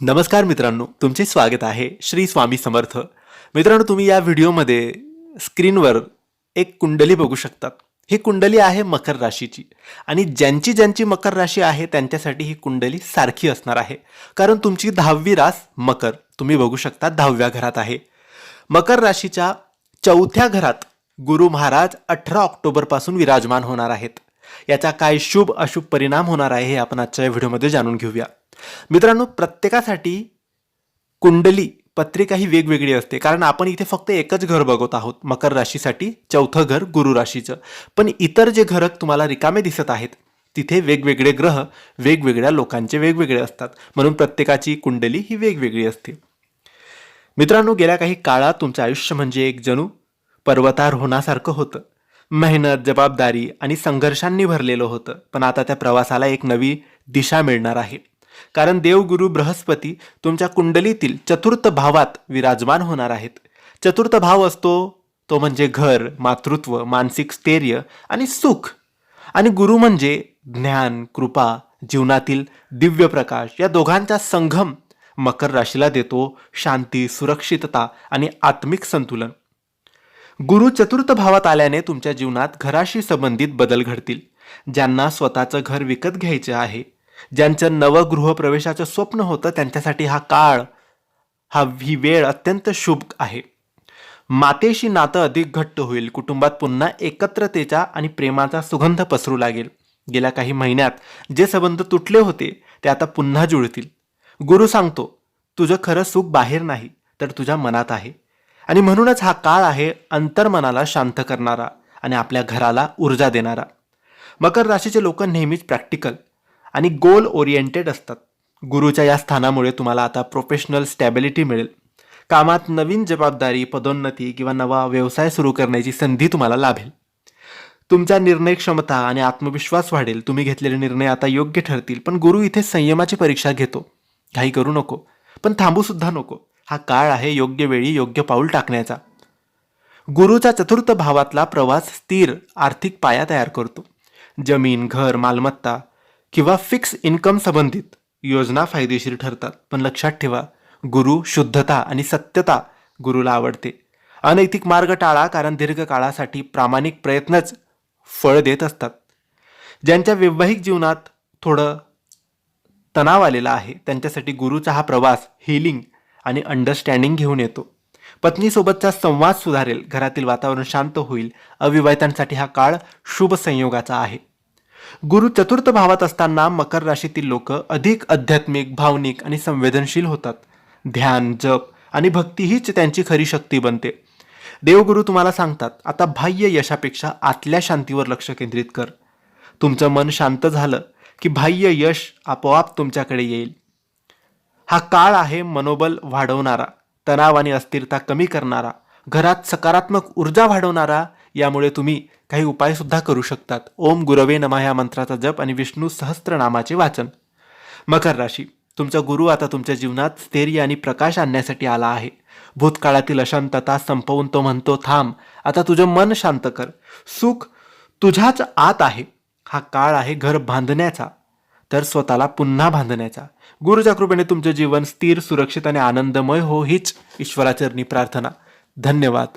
नमस्कार मित्रांनो तुमचे स्वागत आहे श्री स्वामी समर्थ. मित्रांनो तुम्ही या व्हिडिओमध्ये स्क्रीनवर एक कुंडली बघू शकतात. ही कुंडली आहे मकर राशीची आणि ज्यांची ज्यांची मकर राशी आहे त्यांच्यासाठी ही कुंडली सारखी असणार आहे. कारण तुमची दहावी रास मकर तुम्ही बघू शकता दहाव्या घरात आहे. मकर राशीच्या चौथ्या घरात गुरु महाराज अठरा ऑक्टोबरपासून विराजमान होणार आहेत. याचा काय शुभ अशुभ परिणाम होणार आहे हे आपण आजच्या व्हिडिओमध्ये जाणून घेऊया. मित्रांनो प्रत्येकासाठी कुंडली पत्रिका ही वेगवेगळी असते. कारण आपण इथे फक्त एकच घर बघत आहोत मकर राशीसाठी चौथं घर गुरु राशीचं. पण इतर जे घरक तुम्हाला रिकामे दिसत आहेत तिथे वेगवेगळे ग्रह वेगवेगळ्या लोकांचे वेगवेगळे असतात. म्हणून प्रत्येकाची कुंडली ही वेगवेगळी असते. मित्रांनो गेल्या काही काळात तुमचं आयुष्य म्हणजे एक जणू पर्वतारोहणासारखं होतं. मेहनत जबाबदारी आणि संघर्षांनी भरलेलं होतं. पण आता त्या प्रवासाला एक नवी दिशा मिळणार आहे. कारण देवगुरु बृहस्पती तुमच्या कुंडलीतील चतुर्थ भावात विराजमान होणार आहेत. चतुर्थ भाव असतो तो म्हणजे घर मातृत्व मानसिक स्थैर्य आणि सुख. आणि गुरु म्हणजे ज्ञान कृपा जीवनातील दिव्य प्रकाश. या दोघांचा संगम मकर राशीला देतो शांती सुरक्षितता आणि आत्मिक संतुलन. गुरु चतुर्थ भावात आल्याने तुमच्या जीवनात घराशी संबंधित बदल घडतील. ज्यांना स्वतःचं घर विकत घ्यायचे आहे ज्यांचं नवगृह प्रवेशाचं स्वप्न होतं त्यांच्यासाठी हा काळ हा ही वेळ अत्यंत शुभ आहे. मातेशी नातं अधिक घट्ट होईल. कुटुंबात पुन्हा एकत्रतेचा आणि प्रेमाचा सुगंध पसरू लागेल. गेल्या काही महिन्यात जे संबंध तुटले होते ते आता पुन्हा जुळतील. गुरु सांगतो तुझं खरं सुख बाहेर नाही तर तुझ्या मनात आहे. आणि म्हणूनच हा काळ आहे अंतर्मनाला शांत करणारा आणि आपल्या घराला ऊर्जा देणारा. मकर राशीचे लोक नेहमीच प्रॅक्टिकल आणि गोल ओरिएंटेड असतात. गुरुच्या या स्थानामुळे तुम्हाला आता प्रोफेशनल स्टॅबिलिटी मिळेल. कामात नवीन जबाबदारी पदोन्नती किंवा नवा व्यवसाय सुरू करण्याची संधी तुम्हाला लाभेल. तुमच्या निर्णय क्षमता आणि आत्मविश्वास वाढेल. तुम्ही घेतलेले निर्णय आता योग्य ठरतील पण गुरु इथे संयमाची परीक्षा घेतो. काही करू नको पण थांबूसुद्धा नको. हा काळ आहे योग्य वेळी योग्य पाऊल टाकण्याचा. गुरुचा चतुर्थ भावातला प्रवास स्थिर आर्थिक पाया तयार करतो. जमीन घर मालमत्ता किंवा फिक्स इन्कम संबंधित योजना फायदेशीर ठरतात. पण लक्षात ठेवा गुरु शुद्धता आणि सत्यता गुरुला आवडते. अनैतिक मार्ग टाळा कारण दीर्घकाळासाठी प्रामाणिक प्रयत्नच फळ देत असतात. ज्यांच्या वैवाहिक जीवनात थोडं तणाव आलेला आहे त्यांच्यासाठी गुरुचा हा प्रवास हिलिंग आणि अंडरस्टँडिंग घेऊन येतो. पत्नीसोबतचा संवाद सुधारेल घरातील वातावरण शांत होईल अविवाहितांसाठी हा काळ शुभ संयोगाचा आहे. गुरु चतुर्थ भावात असताना मकर राशीतील लोक अधिक आध्यात्मिक भावनिक आणि संवेदनशील होतात. ध्यान जप आणि भक्ती हीच त्यांची खरी शक्ती बनते. देवगुरु तुम्हाला सांगतात आता बाह्य यशापेक्षा आतल्या शांतीवर लक्ष केंद्रित कर. तुमचं मन शांत झालं की बाह्य यश आपोआप तुमच्याकडे येईल. हा काळ आहे मनोबल वाढवणारा तणाव आणि अस्थिरता कमी करणारा घरात सकारात्मक ऊर्जा वाढवणारा यामुळे तुम्ही काही उपायसुद्धा करू शकतात. ओम गुरवे नमा या मंत्राचा जप आणि विष्णू सहस्त्रनामाचे वाचन. मकर राशी. तुमचा गुरु आता तुमच्या जीवनात स्थैर्य आणि प्रकाश आणण्यासाठी आला आहे. भूतकाळातील अशांतता संपवून तो म्हणतो थांब आता तुझं मन शांत कर. सुख तुझ्याच आत आहे. हा काळ आहे घर बांधण्याचा. तर स्वतःला पुन्हा बांधण्याचा. गुरुच्या कृपेने तुमचे जीवन स्थिर सुरक्षित आणि आनंदमय हो हीच ईश्वराचरणी प्रार्थना. धन्यवाद.